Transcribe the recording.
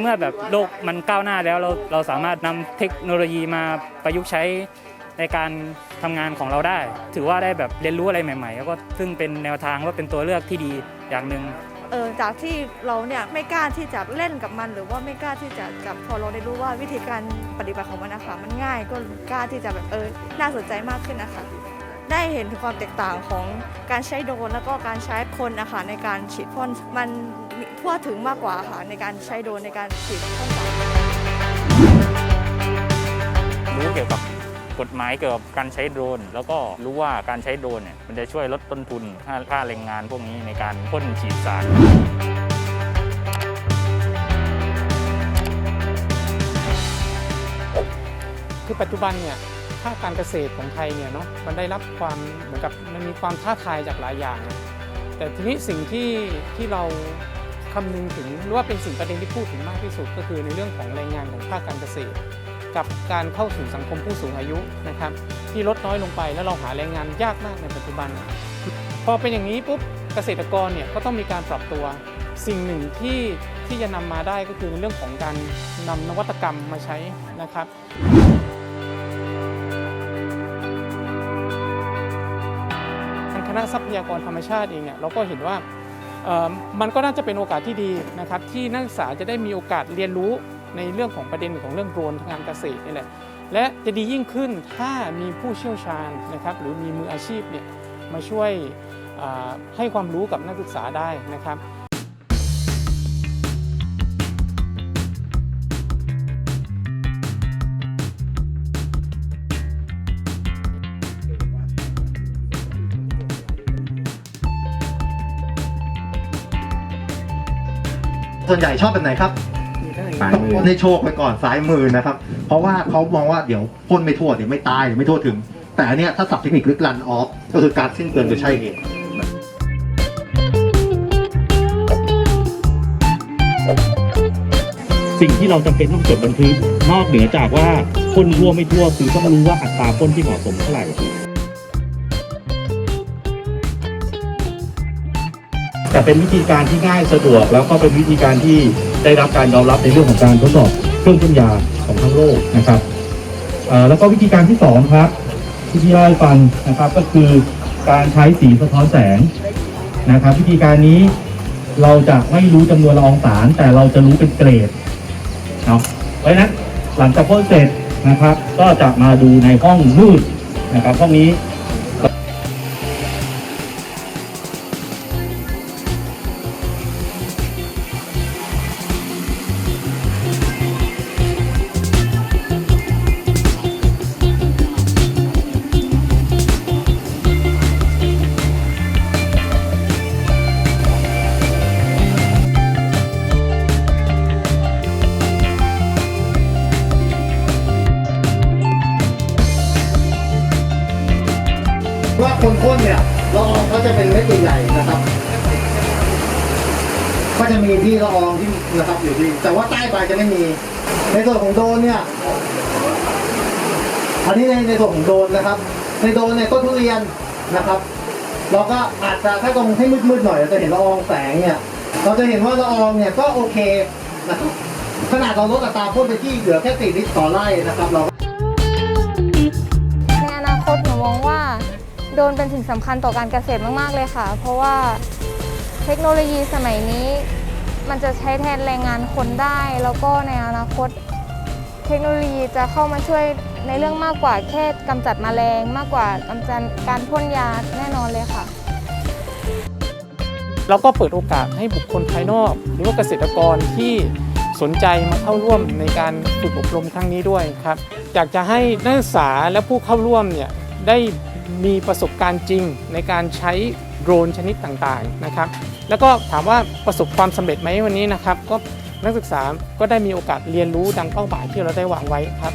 เมื่อแบบโลกมันก้าวหน้าแล้วเราเราสามารถนำเทคโนโลยีมาประยุกต์ใช้ในการทำงานของเราได้ ถือว่าได้แบบเรียนรู้อะไรใหม่ๆแล้วก็ซึ่งเป็นแนวทางว่าเป็นตัวเลือกที่ดีอย่างหนึ่งเออจากที่เราเนี่ยไม่กล้าที่จะเล่นกับมัน หรือว่าไม่กล้าที่จะจับพอเราได้รู้ว่าวิธีการปฏิบัติของมันนะคะมันง่ายก็กล้าที่จะแบบเออน่าสนใจมากขึ้นนะคะ ได้เห็นถึงความแตกต่างของการใช้โดรนแล้วก็การใช้คนนะคะในการฉีดพ่นมันทั่วถึงมากกว่าค่ะในการใช้โดรนในการฉีดพ่นสารรู้เกี่ยวกับกฎหมายเกี่ยวกับการใช้โดรน แล้วก็รู้ว่าการใช้โดรนเนี่ยมันจะช่วยลดต้นทุนค่าค่าแรงงานพวกนี้ในการพ่นฉีดสารคือปัจจุบันเนี่ยาคการเกษตรของไทยเนี่ยเนาะมันได้รับความเหมือนกับมันมีความท้าทายจากหลายอย่างนะแต่ทีนี้สิ่งที่ที่เราคำนึงถึงหรือว่าเป็นสิ่งประเด็นที่พูดถึงมากที่สุด ก็คือในเรื่องของแรงงานของภาคการเกษตร กับการเข้าสู่สังคมผู้สูงอายุนะครับ ที่ลดน้อยลงไปแล้วเราหาแรงงานยากมากในปัจจุบัน พอเป็นอย่างนี้ปุ๊บเกษตรกรเนี่ยก็ต้องมีการปรับตัว สิ่งหนึ่งที่ที่จะนำมาได้ก็คือในเรื่องของการนำนวัตกรรมมาใช้นะครับ ทางคณะทรัพยากรธรรมชาติเองเนี่ยเราก็เห็นว่ามันก็น่าจะเป็นโอกาสที่ดีนะครับที่นักศึกษาจะได้มีโอกาสเรียนรู้ในเรื่องของประเด็นของเรื่องโดรนทางการเกษตรนี่แหละและจะดียิ่งขึ้นถ้ามีผู้เชี่ยวชาญนะครับหรือมีมืออาชีพเนี่ยมาช่วยให้ความรู้กับนักศึกษาได้นะครับ ส่วนใหญ่ชอบแบบไหนครับซ้ายมือในโชคไปก่อนซ้ายมือนะครับ เพราะว่าเขามองว่าเดี๋ยวพ่นไม่ทั่วเดี๋ยวไม่ตายเดี๋ยวไม่ทั่วถึง แต่อันเนี้ยถ้าสับเทคนิคลึกรันออฟก็คือการสิ้นเปลืองโดยใช่เหตุสิ่งที่เราจำเป็นต้องจดบันทึกนอกเหนือจากว่าพ่นทั่วไม่ทั่วคือต้องรู้ว่าอัตราพ่นที่เหมาะสมเท่าไหร่ แต่เป็นวิธีการที่ง่ายสะดวก แล้วก็เป็นวิธีการที่ได้รับการยอมรับในเรื่องของการทดสอบเครื่องพ่นยาของทั้งโลกนะครับแล้วก็วิธีการที่สองครับที่พี่เล่าให้ฟังนะครับก็คือการใช้สีสะท้อนแสงนะครับ วิธีการนี้เราจะไม่รู้จำนวนละอองสาร แต่เราจะรู้เป็นเกรดเนาะเพราะฉะนั้นหลังจากพ่นเสร็จนะครับ ก็จะมาดูในห้องมืดนะครับห้องนี้ คนพ่นเนี่ยละอองเขาจะเป็นเม็ดใหญ่ๆนะครับ ก็จะมีที่ละอองที่นะครับอยู่ที่แต่ว่าใต้ปลายจะไม่มี ในส่วนของโดนเนี่ย อันนี้ในในส่วนของโดนนะครับ ในโดนเนี่ยต้นทุเรียนนะครับ เราก็อาจจะถ้าตรงให้มืดๆหน่อยเราจะเห็นละอองแสงเนี่ย เราจะเห็นว่าละอองเนี่ยก็โอเคนะครับขนาดเราลดอัตราพ่นไปที่เหลือแค่สี่ลิตรต่อไร่นะครับ เราในอนาคตหนูมองว่า โดรนเป็นสิ่งสำคัญต่อการเกษตรมาก ๆ เลยค่ะ เพราะว่าเทคโนโลยีสมัยนี้ มันจะใช้แทนแรงงานคนได้ แล้วก็ในอนาคต เทคโนโลยีจะเข้ามาช่วยในเรื่องมากกว่าแค่กำจัดแมลง มากกว่ากำจัดการพ่นยาแน่นอนเลยค่ะเราก็เปิดโอกาสให้บุคคลภายนอก หรือว่าเกษตรกรที่สนใจมาเข้าร่วมในการฝึกอบรมครั้งนี้ด้วยครับอยากจะให้นักศึกษาและผู้เข้าร่วมเนี่ยได้ มีประสบการณ์จริงในการใช้โดรนชนิดต่างๆนะครับ แล้วก็ถามว่าประสบความสำเร็จไหมวันนี้นะครับ ก็นักศึกษาก็ได้มีโอกาสเรียนรู้ดังเป้าหมายที่เราได้วางไว้ครับ